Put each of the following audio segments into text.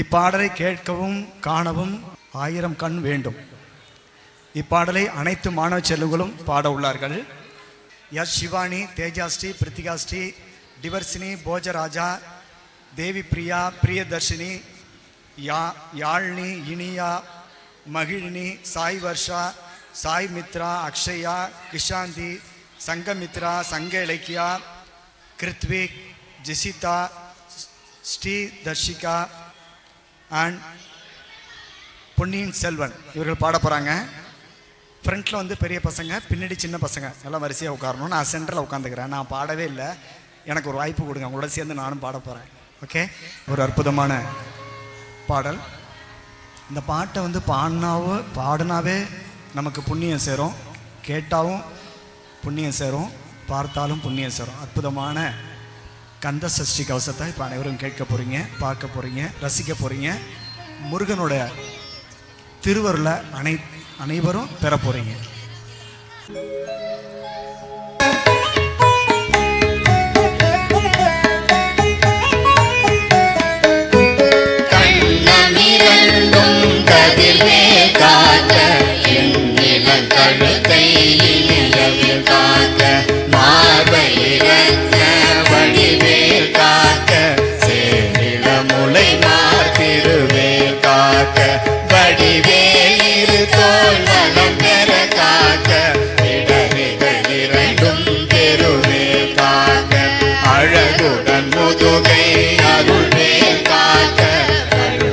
இப்பாடலை கேட்கவும் காணவும் ஆயிரம் கண் வேண்டும். இப்பாடலை அனைத்து மாணவ செல்வங்களும் பாட உள்ளார்கள். எஸ் சிவானி தேஜாஸ்ரீ பிரித்திகாஸ்ரீ டிவர்சினி போஜராஜா தேவி பிரியா பிரியதர்ஷினி யா யாழ்னி இனியா மகிழினி சாய் வர்ஷா சாய் மித்ரா அக்ஷயா கிஷாந்தி சங்கமித்ரா சங்க இலக்கியா கிருத்விக் ஜெசிதா ஸ்ரீ தர்ஷிகா அண்ட் பொன்னியின் செல்வன் இவர்கள் பாட போகிறாங்க ஃப்ரண்ட்டில் வந்து பெரிய பசங்க பின்னாடி சின்ன பசங்க. எல்லாம் வரிசையாக உட்காரணும் நான் சென்டரில் உட்காந்துக்கிறேன் நான் பாடவே இல்லை. எனக்கு ஒரு வாய்ப்பு கொடுங்க. உங்களோட சேர்ந்து நானும் பாட போகிறேன் ஓகே ஒரு அற்புதமான பாடல். இந்த பாட்டை வந்து பாடினாவோ பாடினாவே நமக்கு புண்ணியம் சேரும். கேட்டாவும் புண்ணியம் சேரும். பார்த்தாலும் புண்ணியம் சேரும். அற்புதமான கந்த சஷ்டி கவசத்தை இப்போ அனைவரும் கேட்க போகிறீங்க பார்க்க போகிறீங்க ரசிக்க போகிறீங்க முருகனோட திருவருளை அனை அனைவரும் பெற போகிறீங்க கண்ணமிரண்டும் கதிர்வேல் என் கழுத்தை இனியவில் இரு தோல் பெற காக்க இடரிகள் இரண்டும் பெருவேல் காக்க. அழகுடன் முதுகை அருள்வேல் காக்க.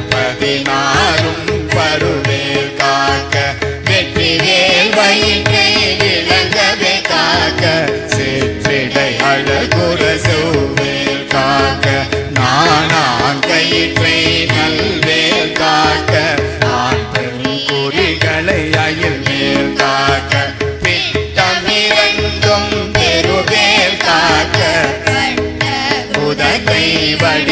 பதினாறும் பருவேல் காக்க. வெற்றிவேல் வயிற்றை விளங்கவே காக்க. சிற்றிடை அழகுர செவ்வேல் காக்க. நானான் கயிற்றை நல்வேல் காக்க. வழி